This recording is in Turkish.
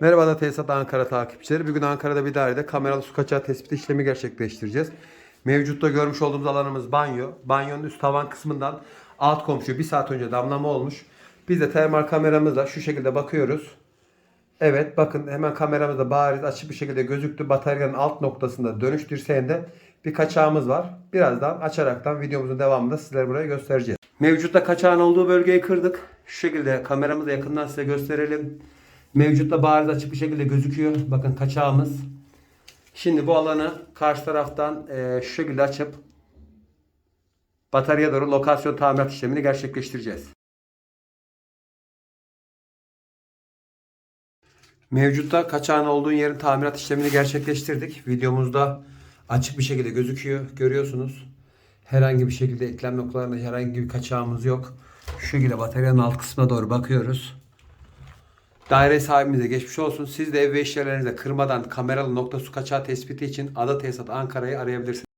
Merhaba da Tesisat Ankara takipçileri. Bugün Ankara'da bir dairede kameralı su kaçağı tespiti işlemi gerçekleştireceğiz. Mevcutta görmüş olduğumuz alanımız banyo. Banyonun üst tavan kısmından alt komşu bir saat önce damlama olmuş. Biz de termal kameramızla şu şekilde bakıyoruz. Evet bakın hemen kameramızda bariz açık bir şekilde gözüktü. Bataryanın alt noktasında dönüş dirseğinde bir kaçağımız var. Birazdan açaraktan videomuzun devamında sizlere buraya göstereceğiz. Mevcutta kaçağın olduğu bölgeyi kırdık. Şu şekilde kameramızı yakından size gösterelim. Mevcutta bariz açık bir şekilde gözüküyor. Bakın kaçağımız. Şimdi bu alanı karşı taraftan eee, şu şekilde açıp bataryaya doğru lokasyon tamirat işlemini gerçekleştireceğiz. Mevcutta kaçağın olduğu yerin tamirat işlemini gerçekleştirdik. Videomuzda açık bir şekilde gözüküyor. Görüyorsunuz. Herhangi bir şekilde eklem noktalarında herhangi bir kaçağımız yok. Şu şekilde bataryanın alt kısmına doğru bakıyoruz. Daire sahibimize geçmiş olsun. Siz de ev ve iş yerlerinizde kırmadan kameralı nokta su kaçağı tespiti için Ada Tesisat Ankara'yı arayabilirsiniz.